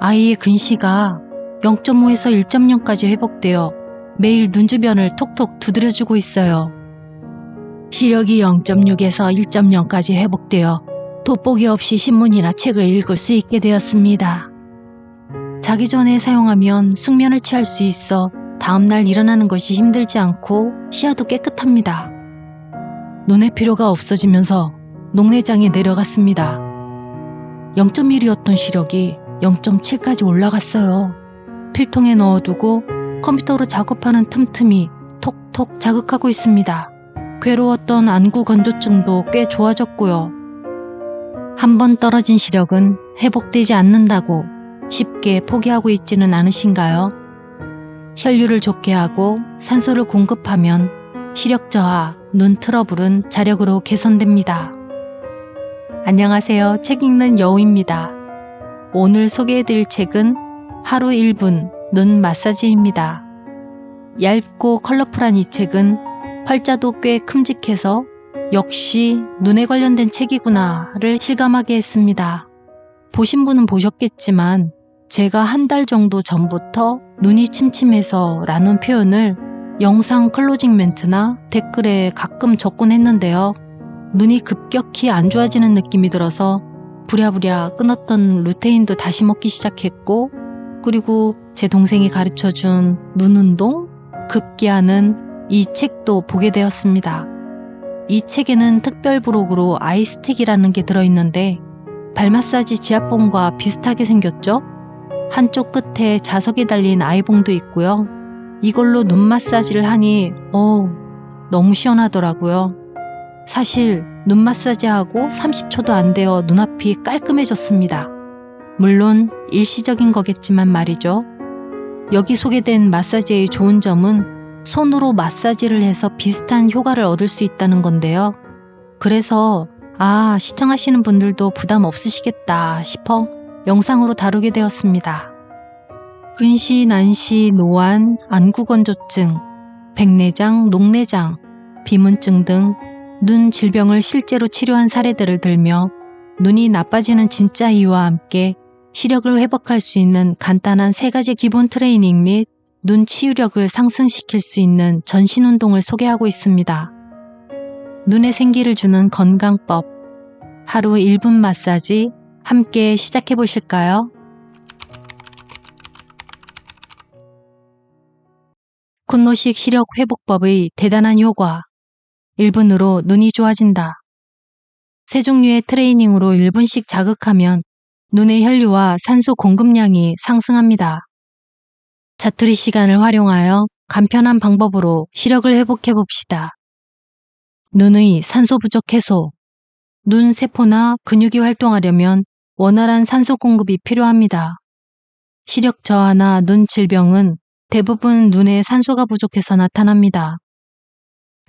아이의 근시가 0.5에서 1.0까지 회복되어 매일 눈 주변을 톡톡 두드려주고 있어요. 시력이 0.6에서 1.0까지 회복되어 돋보기 없이 신문이나 책을 읽을 수 있게 되었습니다. 자기 전에 사용하면 숙면을 취할 수 있어 다음날 일어나는 것이 힘들지 않고 시야도 깨끗합니다. 눈의 피로가 없어지면서 녹내장이 내려갔습니다. 0.1이었던 시력이 0.7까지 올라갔어요. 필통에 넣어두고 컴퓨터로 작업하는 틈틈이 톡톡 자극하고 있습니다. 괴로웠던 안구 건조증도 꽤 좋아졌고요. 한 번 떨어진 시력은 회복되지 않는다고 쉽게 포기하고 있지는 않으신가요? 혈류를 좋게 하고 산소를 공급하면 시력 저하, 눈 트러블은 자력으로 개선됩니다. 안녕하세요. 책 읽는 여우입니다. 오늘 소개해드릴 책은 하루 1분 눈 마사지입니다. 얇고 컬러풀한 이 책은 활자도 꽤 큼직해서 역시 눈에 관련된 책이구나를 실감하게 했습니다. 보신 분은 보셨겠지만 제가 한 달 정도 전부터 눈이 침침해서 라는 표현을 영상 클로징 멘트나 댓글에 가끔 적곤 했는데요. 눈이 급격히 안 좋아지는 느낌이 들어서 부랴부랴 끊었던 루테인도 다시 먹기 시작했고 그리고 제 동생이 가르쳐 준 눈운동 급기야는 이 책도 보게 되었습니다. 이 책에는 특별 부록으로 아이스틱이라는 게 들어있는데 발 마사지 지압봉과 비슷하게 생겼죠? 한쪽 끝에 자석이 달린 아이봉도 있고요. 이걸로 눈 마사지를 하니 어우 너무 시원하더라고요. 사실 눈 마사지하고 30초도 안 되어 눈앞이 깔끔해졌습니다. 물론 일시적인 거겠지만 말이죠. 여기 소개된 마사지의 좋은 점은 손으로 마사지를 해서 비슷한 효과를 얻을 수 있다는 건데요. 그래서 아 시청하시는 분들도 부담 없으시겠다 싶어 영상으로 다루게 되었습니다. 근시, 난시, 노안, 안구건조증, 백내장, 녹내장, 비문증 등 눈 질병을 실제로 치료한 사례들을 들며 눈이 나빠지는 진짜 이유와 함께 시력을 회복할 수 있는 간단한 세 가지 기본 트레이닝 및 눈 치유력을 상승시킬 수 있는 전신 운동을 소개하고 있습니다. 눈에 생기를 주는 건강법. 하루 1분 마사지 함께 시작해 보실까요? 콘노식 시력 회복법의 대단한 효과. 1분으로 눈이 좋아진다. 세 종류의 트레이닝으로 1분씩 자극하면 눈의 혈류와 산소 공급량이 상승합니다. 자투리 시간을 활용하여 간편한 방법으로 시력을 회복해 봅시다. 눈의 산소 부족 해소. 눈 세포나 근육이 활동하려면 원활한 산소 공급이 필요합니다. 시력 저하나 눈 질병은 대부분 눈에 산소가 부족해서 나타납니다.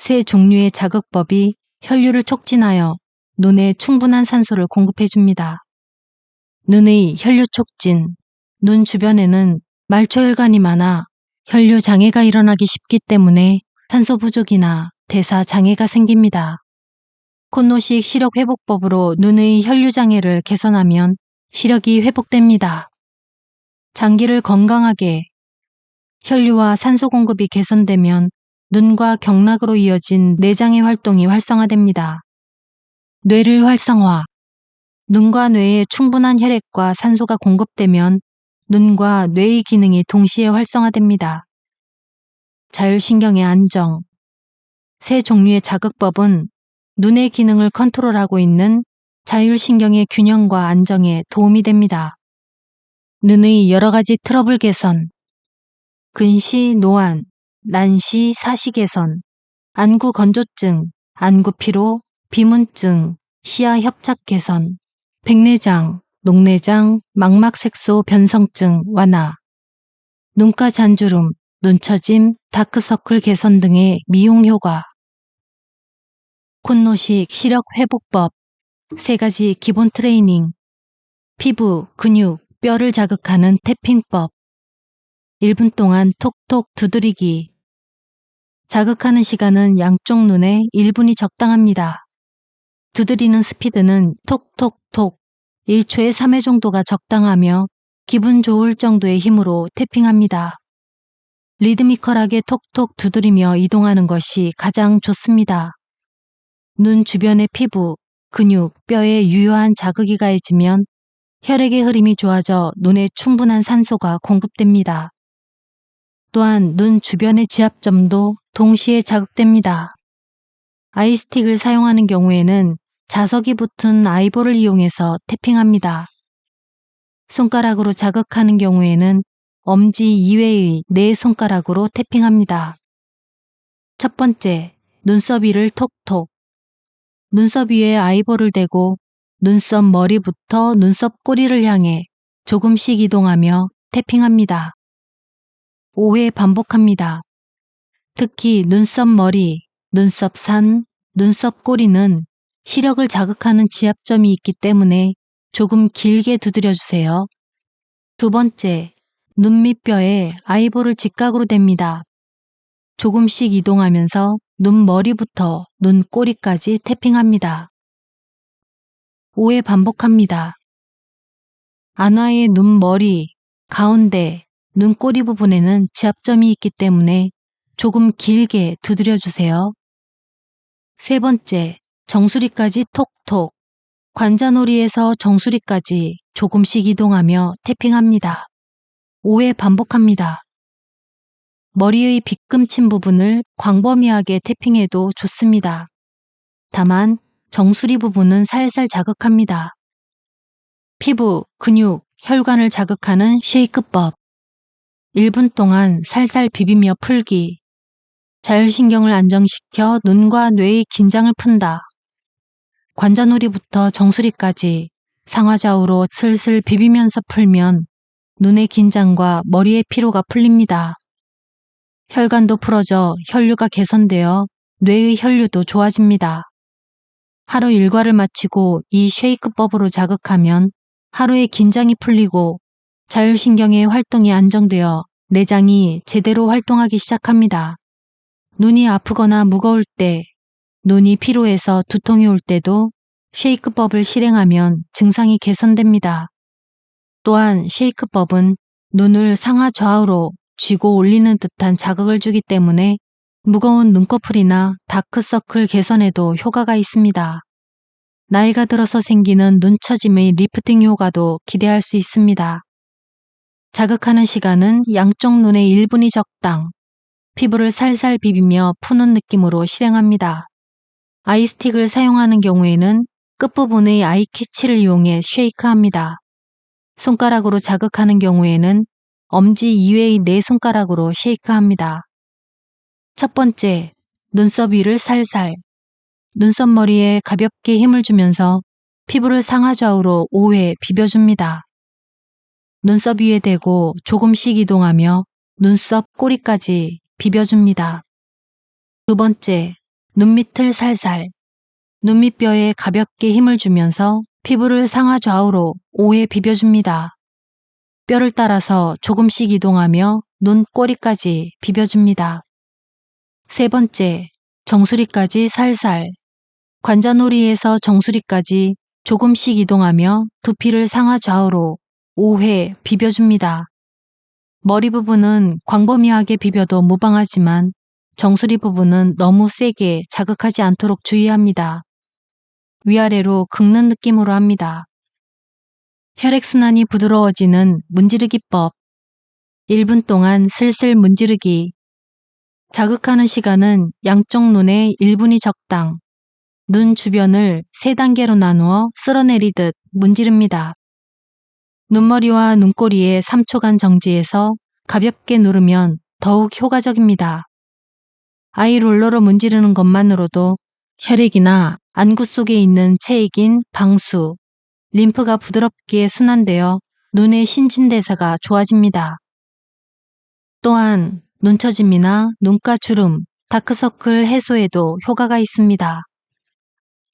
세 종류의 자극법이 혈류를 촉진하여 눈에 충분한 산소를 공급해 줍니다. 눈의 혈류 촉진. 눈 주변에는 말초혈관이 많아 혈류 장애가 일어나기 쉽기 때문에 산소 부족이나 대사 장애가 생깁니다. 콘노식 시력 회복법으로 눈의 혈류 장애를 개선하면 시력이 회복됩니다. 장기를 건강하게 혈류와 산소 공급이 개선되면 눈과 경락으로 이어진 내장의 활동이 활성화됩니다. 뇌를 활성화 눈과 뇌에 충분한 혈액과 산소가 공급되면 눈과 뇌의 기능이 동시에 활성화됩니다. 자율신경의 안정 세 종류의 자극법은 눈의 기능을 컨트롤하고 있는 자율신경의 균형과 안정에 도움이 됩니다. 눈의 여러 가지 트러블 개선, 근시, 노안, 난시, 사시 개선, 안구 건조증, 안구 피로, 비문증, 시야 협착 개선, 백내장, 녹내장, 망막색소 변성증 완화, 눈가 잔주름, 눈처짐, 다크서클 개선 등의 미용 효과, 콘노식 시력 회복법, 세 가지 기본 트레이닝, 피부, 근육, 뼈를 자극하는 태핑법, 1분 동안 톡톡 두드리기, 자극하는 시간은 양쪽 눈에 1분이 적당합니다. 두드리는 스피드는 톡톡톡 1초에 3회 정도가 적당하며 기분 좋을 정도의 힘으로 태핑합니다. 리드미컬하게 톡톡 두드리며 이동하는 것이 가장 좋습니다. 눈 주변의 피부, 근육, 뼈에 유효한 자극이 가해지면 혈액의 흐름이 좋아져 눈에 충분한 산소가 공급됩니다. 또한 눈 주변의 지압점도 동시에 자극됩니다. 아이스틱을 사용하는 경우에는 자석이 붙은 아이볼을 이용해서 태핑합니다. 손가락으로 자극하는 경우에는 엄지 이외의 네 손가락으로 태핑합니다. 첫 번째, 눈썹 위를 톡톡. 눈썹 위에 아이볼을 대고 눈썹 머리부터 눈썹 꼬리를 향해 조금씩 이동하며 태핑합니다. 5회 반복합니다. 특히 눈썹 머리, 눈썹 산, 눈썹 꼬리는 시력을 자극하는 지압점이 있기 때문에 조금 길게 두드려 주세요. 두 번째, 눈 밑뼈에 아이볼을 직각으로 댑니다. 조금씩 이동하면서 눈 머리부터 눈 꼬리까지 태핑합니다. 5회 반복합니다. 안화의 눈 머리, 가운데, 눈 꼬리 부분에는 지압점이 있기 때문에 조금 길게 두드려 주세요. 세 번째, 정수리까지 톡톡. 관자놀이에서 정수리까지 조금씩 이동하며 태핑합니다. 5회 반복합니다. 머리의 빗금친 부분을 광범위하게 태핑해도 좋습니다. 다만 정수리 부분은 살살 자극합니다. 피부, 근육, 혈관을 자극하는 쉐이크법. 1분 동안 살살 비비며 풀기. 자율신경을 안정시켜 눈과 뇌의 긴장을 푼다. 관자놀이부터 정수리까지 상하좌우로 슬슬 비비면서 풀면 눈의 긴장과 머리의 피로가 풀립니다. 혈관도 풀어져 혈류가 개선되어 뇌의 혈류도 좋아집니다. 하루 일과를 마치고 이 쉐이크법으로 자극하면 하루의 긴장이 풀리고 자율신경의 활동이 안정되어 내장이 제대로 활동하기 시작합니다. 눈이 아프거나 무거울 때, 눈이 피로해서 두통이 올 때도 쉐이크법을 실행하면 증상이 개선됩니다. 또한 쉐이크법은 눈을 상하 좌우로 쥐고 올리는 듯한 자극을 주기 때문에 무거운 눈꺼풀이나 다크서클 개선에도 효과가 있습니다. 나이가 들어서 생기는 눈처짐의 리프팅 효과도 기대할 수 있습니다. 자극하는 시간은 양쪽 눈의 1분이 적당, 피부를 살살 비비며 푸는 느낌으로 실행합니다. 아이스틱을 사용하는 경우에는 끝부분의 아이캐치를 이용해 쉐이크합니다. 손가락으로 자극하는 경우에는 엄지 이외의 네 손가락으로 쉐이크합니다. 첫 번째, 눈썹 위를 살살. 눈썹 머리에 가볍게 힘을 주면서 피부를 상하좌우로 5회 비벼줍니다. 눈썹 위에 대고 조금씩 이동하며 눈썹 꼬리까지 비벼줍니다. 두 번째, 눈밑을 살살. 눈밑뼈에 가볍게 힘을 주면서 피부를 상하 좌우로 5회 비벼줍니다. 뼈를 따라서 조금씩 이동하며 눈 꼬리까지 비벼줍니다. 세 번째, 정수리까지 살살. 관자놀이에서 정수리까지 조금씩 이동하며 두피를 상하 좌우로 5회 비벼줍니다. 머리 부분은 광범위하게 비벼도 무방하지만 정수리 부분은 너무 세게 자극하지 않도록 주의합니다. 위아래로 긁는 느낌으로 합니다. 혈액순환이 부드러워지는 문지르기법 1분 동안 슬슬 문지르기 자극하는 시간은 양쪽 눈에 1분이 적당 눈 주변을 세 단계로 나누어 쓸어내리듯 문지릅니다. 눈머리와 눈꼬리에 3초간 정지해서 가볍게 누르면 더욱 효과적입니다. 아이 롤러로 문지르는 것만으로도 혈액이나 안구 속에 있는 체액인 방수, 림프가 부드럽게 순환되어 눈의 신진대사가 좋아집니다. 또한 눈처짐이나 눈가 주름, 다크서클 해소에도 효과가 있습니다.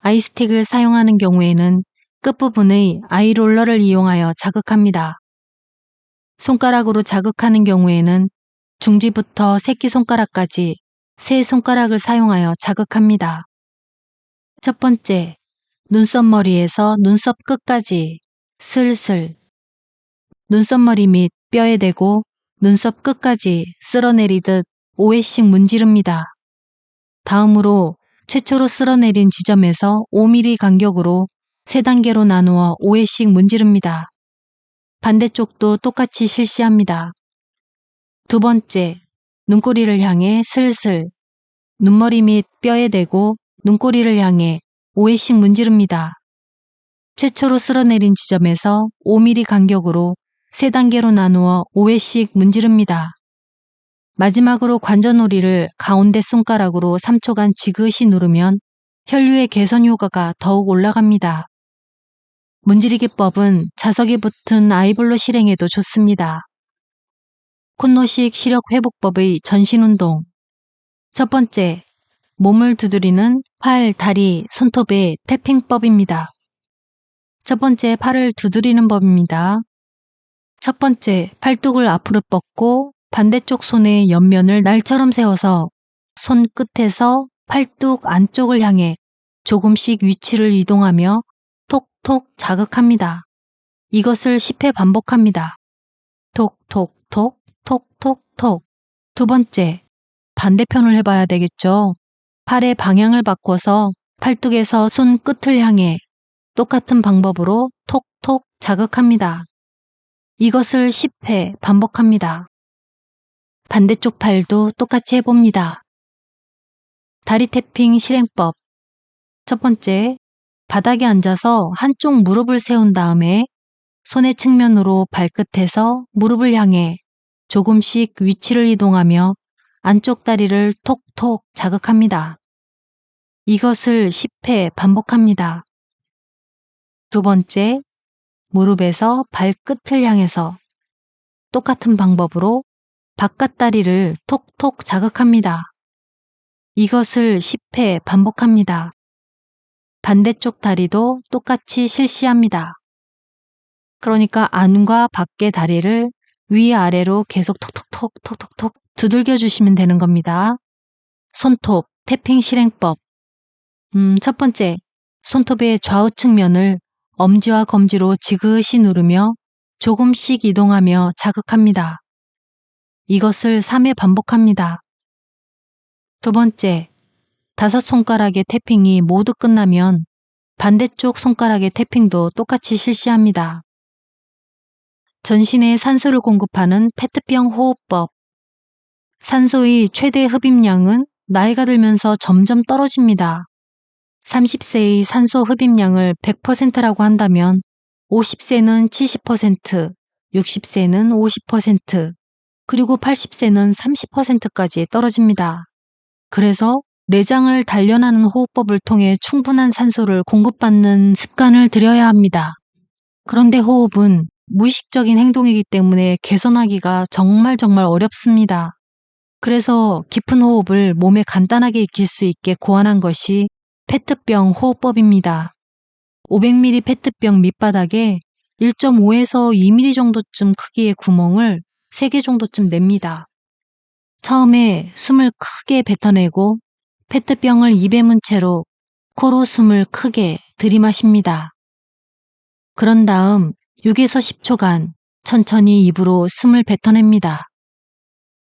아이스틱을 사용하는 경우에는 끝부분의 아이롤러를 이용하여 자극합니다. 손가락으로 자극하는 경우에는 중지부터 새끼손가락까지 세 손가락을 사용하여 자극합니다. 첫 번째, 눈썹 머리에서 눈썹 끝까지 슬슬 눈썹머리 및 뼈에 대고 눈썹 끝까지 쓸어내리듯 5회씩 문지릅니다. 다음으로 최초로 쓸어내린 지점에서 5mm 간격으로 3단계로 나누어 5회씩 문지릅니다. 반대쪽도 똑같이 실시합니다. 두 번째, 눈꼬리를 향해 슬슬 눈머리 및 뼈에 대고 눈꼬리를 향해 5회씩 문지릅니다. 최초로 쓸어내린 지점에서 5mm 간격으로 3단계로 나누어 5회씩 문지릅니다. 마지막으로 관전오리를 가운데 손가락으로 3초간 지그시 누르면 혈류의 개선 효과가 더욱 올라갑니다. 문지르기법은 자석이 붙은 아이블로 실행에도 좋습니다. 콘노식 시력 회복법의 전신운동 첫 번째, 몸을 두드리는 팔, 다리, 손톱의 태핑법입니다. 첫 번째, 팔을 두드리는 법입니다. 첫 번째, 팔뚝을 앞으로 뻗고 반대쪽 손의 옆면을 날처럼 세워서 손 끝에서 팔뚝 안쪽을 향해 조금씩 위치를 이동하며 톡톡 자극합니다. 이것을 10회 반복합니다. 톡 톡 톡 톡 톡 톡 두 번째, 반대편을 해봐야 되겠죠. 팔의 방향을 바꿔서 팔뚝에서 손 끝을 향해 똑같은 방법으로 톡톡 자극합니다. 이것을 10회 반복합니다. 반대쪽 팔도 똑같이 해봅니다. 다리 태핑 실행법 첫 번째, 바닥에 앉아서 한쪽 무릎을 세운 다음에 손의 측면으로 발끝에서 무릎을 향해 조금씩 위치를 이동하며 안쪽 다리를 톡톡 자극합니다. 이것을 10회 반복합니다. 두 번째, 무릎에서 발끝을 향해서 똑같은 방법으로 바깥 다리를 톡톡 자극합니다. 이것을 10회 반복합니다. 반대쪽 다리도 똑같이 실시합니다. 그러니까 안과 밖의 다리를 위아래로 계속 톡톡톡 톡톡톡 두들겨 주시면 되는 겁니다. 손톱, 태핑 실행법. 음, 첫 번째, 손톱의 좌우 측 면을 엄지와 검지로 지그시 누르며 조금씩 이동하며 자극합니다. 이것을 3회 반복합니다. 두 번째, 다섯 손가락의 태핑이 모두 끝나면 반대쪽 손가락의 태핑도 똑같이 실시합니다. 전신에 산소를 공급하는 페트병 호흡법. 산소의 최대 흡입량은 나이가 들면서 점점 떨어집니다. 30세의 산소 흡입량을 100%라고 한다면 50세는 70%, 60세는 50%, 그리고 80세는 30%까지 떨어집니다. 그래서 내장을 단련하는 호흡법을 통해 충분한 산소를 공급받는 습관을 들여야 합니다. 그런데 호흡은 무의식적인 행동이기 때문에 개선하기가 정말 정말 어렵습니다. 그래서 깊은 호흡을 몸에 간단하게 익힐 수 있게 고안한 것이 페트병 호흡법입니다. 500ml 페트병 밑바닥에 1.5에서 2mm 정도쯤 크기의 구멍을 3개 정도쯤 냅니다. 처음에 숨을 크게 뱉어내고 페트병을 입에 문 채로 코로 숨을 크게 들이마십니다. 그런 다음 6에서 10초간 천천히 입으로 숨을 뱉어냅니다.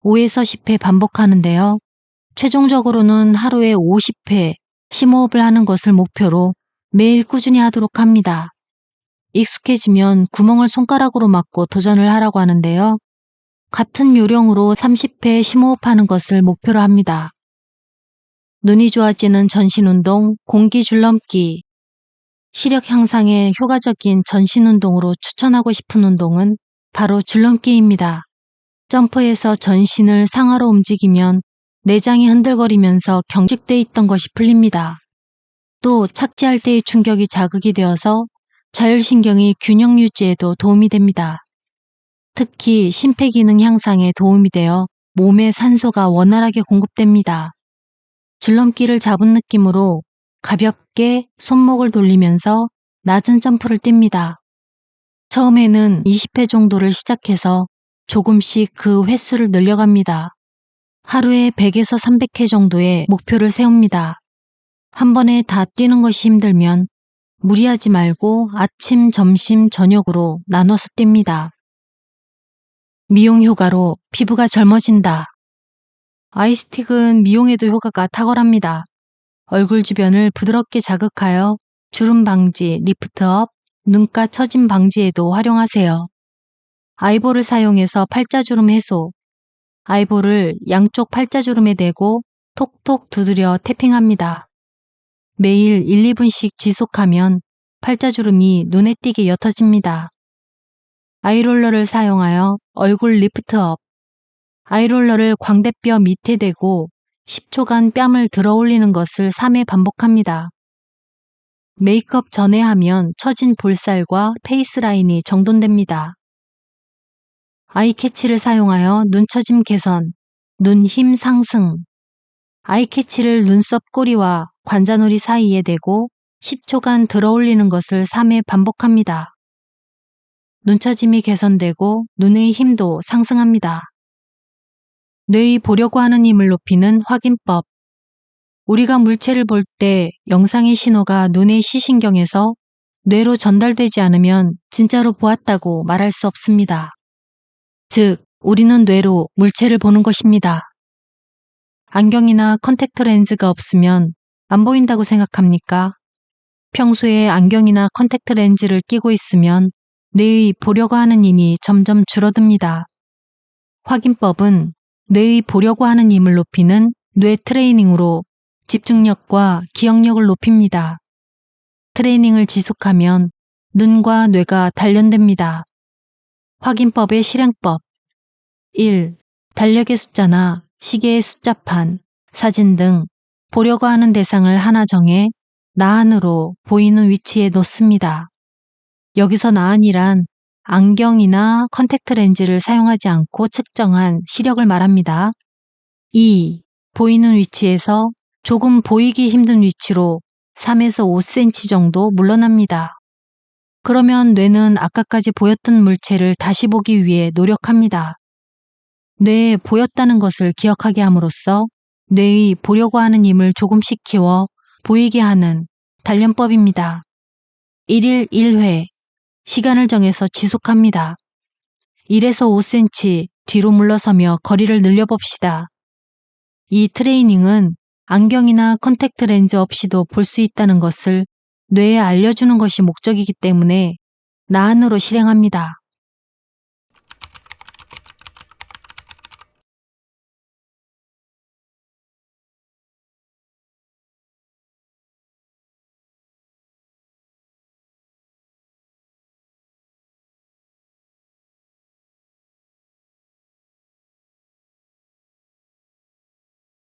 5에서 10회 반복하는데요. 최종적으로는 하루에 50회 심호흡을 하는 것을 목표로 매일 꾸준히 하도록 합니다. 익숙해지면 구멍을 손가락으로 막고 도전을 하라고 하는데요. 같은 요령으로 30회 심호흡하는 것을 목표로 합니다. 눈이 좋아지는 전신운동, 공기 줄넘기, 시력 향상에 효과적인 전신운동으로 추천하고 싶은 운동은 바로 줄넘기입니다. 점프해서 전신을 상하로 움직이면 내장이 흔들거리면서 경직돼 있던 것이 풀립니다. 또 착지할 때의 충격이 자극이 되어서 자율신경이 균형 유지에도 도움이 됩니다. 특히 심폐기능 향상에 도움이 되어 몸에 산소가 원활하게 공급됩니다. 줄넘기를 잡은 느낌으로 가볍게 손목을 돌리면서 낮은 점프를 띱니다. 처음에는 20회 정도를 시작해서 조금씩 그 횟수를 늘려갑니다. 하루에 100에서 300회 정도의 목표를 세웁니다. 한 번에 다 뛰는 것이 힘들면 무리하지 말고 아침, 점심, 저녁으로 나눠서 뜁니다. 미용 효과로 피부가 젊어진다. 아이스틱은 미용에도 효과가 탁월합니다. 얼굴 주변을 부드럽게 자극하여 주름 방지, 리프트업, 눈가 처짐 방지에도 활용하세요. 아이볼을 사용해서 팔자주름 해소. 아이볼을 양쪽 팔자주름에 대고 톡톡 두드려 태핑합니다. 매일 1, 2분씩 지속하면 팔자주름이 눈에 띄게 옅어집니다. 아이롤러를 사용하여 얼굴 리프트업. 아이롤러를 광대뼈 밑에 대고 10초간 뺨을 들어 올리는 것을 3회 반복합니다. 메이크업 전에 하면 처진 볼살과 페이스라인이 정돈됩니다. 아이캐치를 사용하여 눈처짐 개선, 눈 힘 상승. 아이캐치를 눈썹 꼬리와 관자놀이 사이에 대고 10초간 들어 올리는 것을 3회 반복합니다. 눈처짐이 개선되고 눈의 힘도 상승합니다. 뇌의 보려고 하는 힘을 높이는 확인법. 우리가 물체를 볼 때 영상의 신호가 눈의 시신경에서 뇌로 전달되지 않으면 진짜로 보았다고 말할 수 없습니다. 즉, 우리는 뇌로 물체를 보는 것입니다. 안경이나 컨택트 렌즈가 없으면 안 보인다고 생각합니까? 평소에 안경이나 컨택트 렌즈를 끼고 있으면 뇌의 보려고 하는 힘이 점점 줄어듭니다. 확인법은 뇌의 보려고 하는 힘을 높이는 뇌 트레이닝으로 집중력과 기억력을 높입니다. 트레이닝을 지속하면 눈과 뇌가 단련됩니다. 확인법의 실행법 1. 달력의 숫자나 시계의 숫자판, 사진 등 보려고 하는 대상을 하나 정해 나안으로 보이는 위치에 놓습니다. 여기서 나안이란 안경이나 컨택트 렌즈를 사용하지 않고 측정한 시력을 말합니다. 2. 보이는 위치에서 조금 보이기 힘든 위치로 3에서 5cm 정도 물러납니다. 그러면 뇌는 아까까지 보였던 물체를 다시 보기 위해 노력합니다. 뇌에 보였다는 것을 기억하게 함으로써 뇌의 보려고 하는 힘을 조금씩 키워 보이게 하는 단련법입니다. 1일 1회 시간을 정해서 지속합니다. 1에서 5cm 뒤로 물러서며 거리를 늘려봅시다. 이 트레이닝은 안경이나 컨택트 렌즈 없이도 볼 수 있다는 것을 뇌에 알려주는 것이 목적이기 때문에 나안으로 실행합니다.